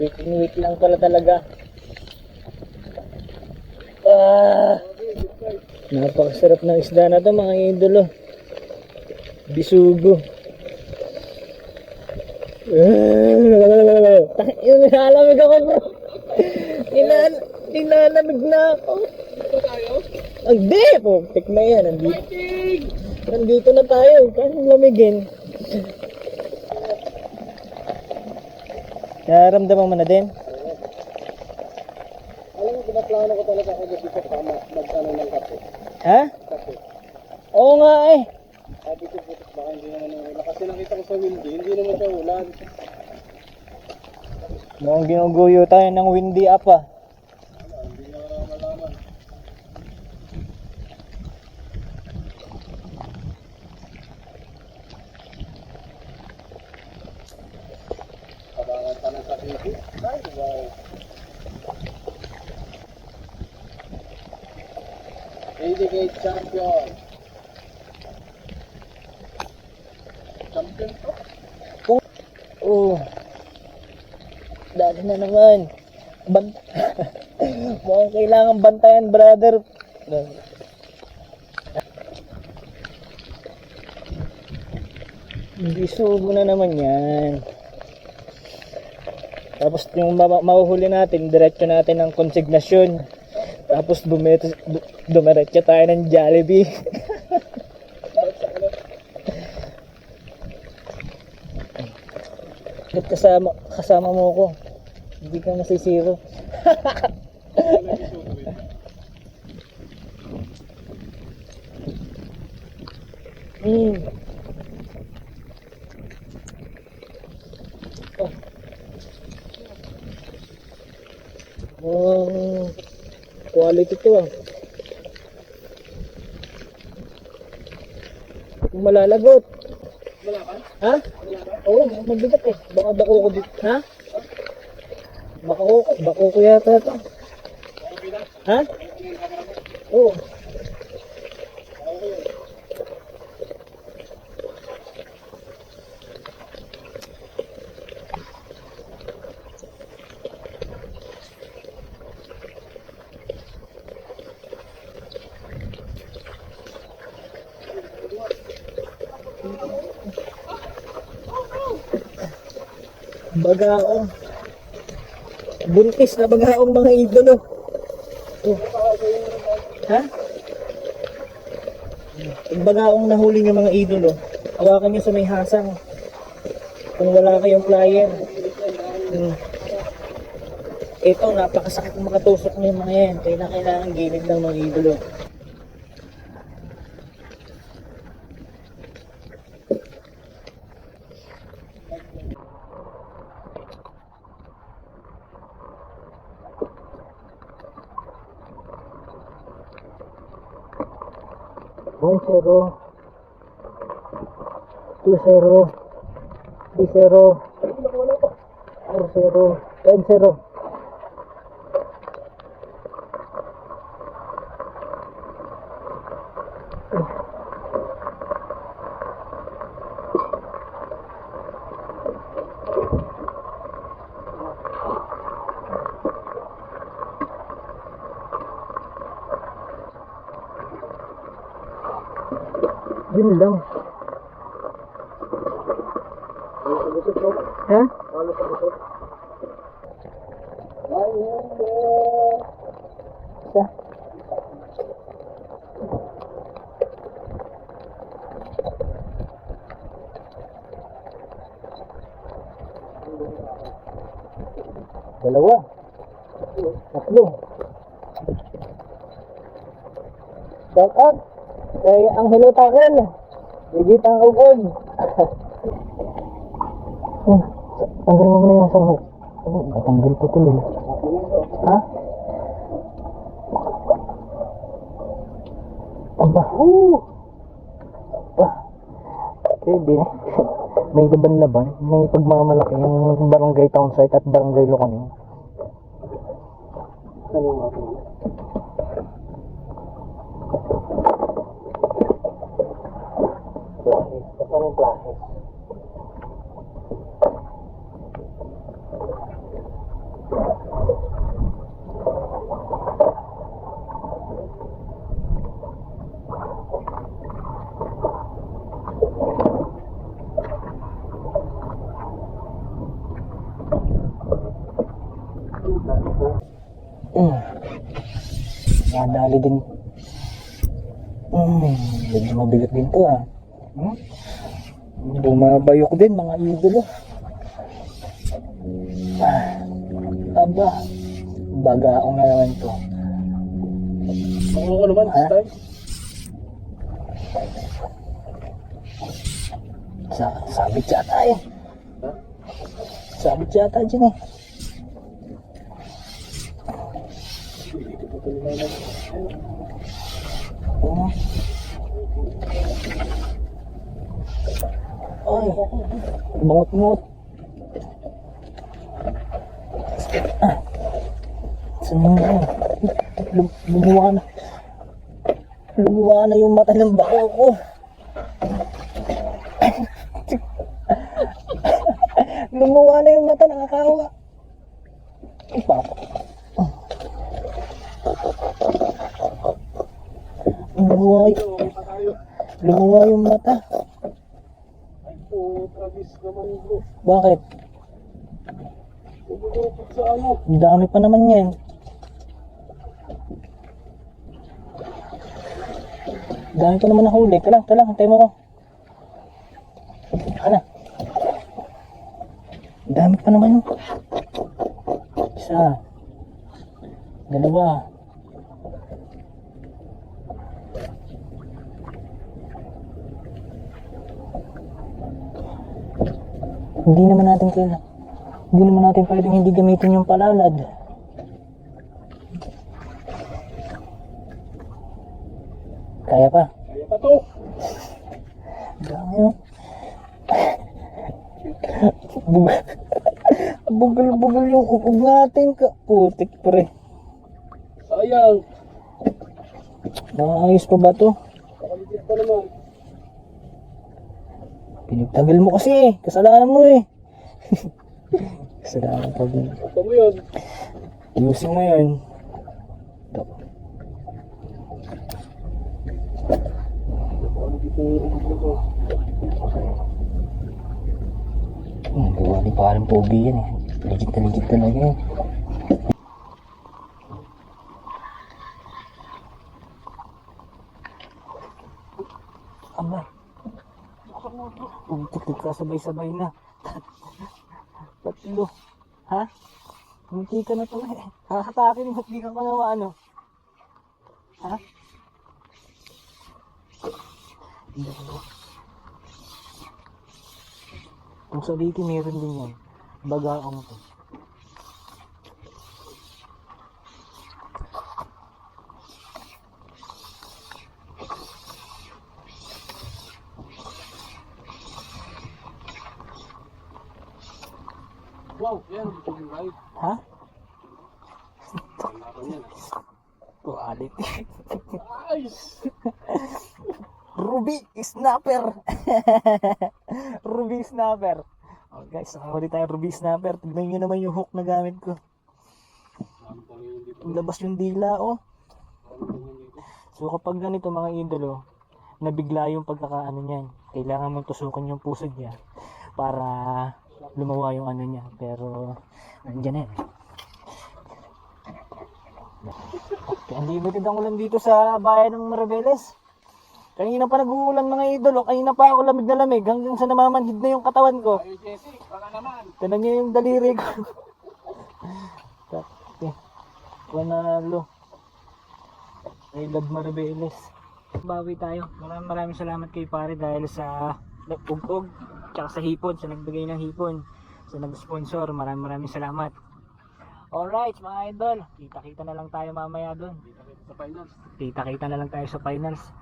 Wait, wait lang pala talaga. Ah! Napakasarap ng isda na to mga idolo. Bisugo. Ah! Yung nilalamig ako bro. Nilan nilalamig na ako. Hindi po, tik na yan. Nandito, nandito na tayo. Kaya lamigin. Nararamdaman mo na din? Alam mo, pinaplano ko talaga ako dito sa mag, mag-ano ng kape. Ha? Kape. Oo nga eh. Sabi ko, putik baka hindi naman nahula. Kasi nakita ko sa windy, hindi naman siya ulan. Mukhang ginuguyo tayo ng windy up ah. Wala, hindi na malaman. Kabangan pa ng sakiti. Dedicate champion. Champion to? Oo. Dali na naman. Ban Mukhang kailangan bantayan brother. Hindi sugo na naman yan. Tapos yung ma- mahuhuli natin, diretso natin ng konsignasyon. Tapos bumiretso, bu- dumiretso tayo ng Jollibee. Ba't kasama, kasama mo ko? Hindi ka masisiro. mm. Oh. Oh, quality to ah. Kung malalagot. Wala ka? Ha? Oo, oh, mabigat eh. Baka bako ko dito. Ha? Bako ko, bako ko yata ito. Ha? Oo. Bagaong. Buntis na bagaong mga idolo. Oh. Ha? Yung bagaong nahuli ng mga idolo, hawakan nyo sa may hasang. Kung wala kayong flyer. Hmm. Ito, napakasakit makatusok ng mga yan. Kaya na kailangan gilid ng mga idolo. Vencedor, tu cerro, mi cerro, tu cerro, vencedor. Thank Yun lang. Ha? Isa. Dalawa. Tatlo. Shout out. Kay Angelo Takel. Ligit ang ugod. oh, tanggal mo muna yung sahog. Ano, matanggal ko tuloy. Ha? Aba, oh! Ah, pwede na. May laban-laban. May pagmamalaki yung barangay town site at barangay Locaning. Ano yung Nadali din. Mm. Medyo mabigat din to ah. Hmm? Bumabayok din mga idolo. Ah. Aba. Bagaong na naman to. Ako ko naman this time. Sa sabit yata eh. Ha? Sabit yata dyan eh. Oo. Ay, bangot-ngot. Ah. Saan yung ano? Lum- Lumuwa na. Lumuwa na yung mata ng bako ko. Lumuwa na yung mata, nakakawa. Ay, papa. Lumuwa, y- Okay pa tayo. lumuwa yung mata. Ay po, Travis naman bro. Bakit? Pumulupot sa ano. Ang dami pa naman yan. Dami pa naman nahuli. Talang, talang, hintay mo ko. Ano? Dami pa naman yun. Isa. Dalawa. Hindi naman natin kailangan. Hindi naman natin pwedeng hindi gamitin yung palalad. Kaya pa. Kaya pa to. Dami yun. Bug- Bugal-bugal yung ukog natin ka. Putik pre. Sayang. Nakakayos pa ba to? Nakaligit pa naman. Pinagtagal mo kasi eh. Kasalanan mo eh. Kasalanan pa din. Ito mo yun. Ayusin mo yun. Ito. Hmm, gawa ni parang pogi yan eh. Legit na legit talaga yan. Aba. Putik, nagkasabay-sabay na. Tatlo. Ha? Munti ka na to eh. Hahatakin mo, hindi ka pa naman ano. Ha? Hindi ko Kung sa dito meron din yan. Bagaong to. Wow, yan. Ha? Quality. Nice! Ruby Snapper! Ruby Snapper. Oh guys, nakahuli tayo Ruby Snapper. Tignan nyo naman yung hook na gamit ko. Labas yung dila oh. So kapag ganito mga idolo, nabigla yung pagkakaano niyan. Kailangan mong tusukan yung puso niya para lumawa yung ano niya. Pero nandiyan na yan. Kaya unlimited ang ulan dito sa bayan ng Maraveles. Kanina pa nag-uulan mga idolo. Kanina pa ako lamig na lamig hanggang sa namamanhid na yung katawan ko. Ay, Jesse, baka naman. Tinan niyo yung daliri ko. Takte. Panalo. I love Marabeles. Bawi tayo. Maraming maraming salamat kay pare dahil sa nagpugpog tsaka sa hipon, sa nagbigay ng hipon, sa nag-sponsor. Maraming maraming salamat. Alright mga idol, kita-kita na lang tayo mamaya doon. Dito kita sa finals. Kita-kita na lang tayo sa finals.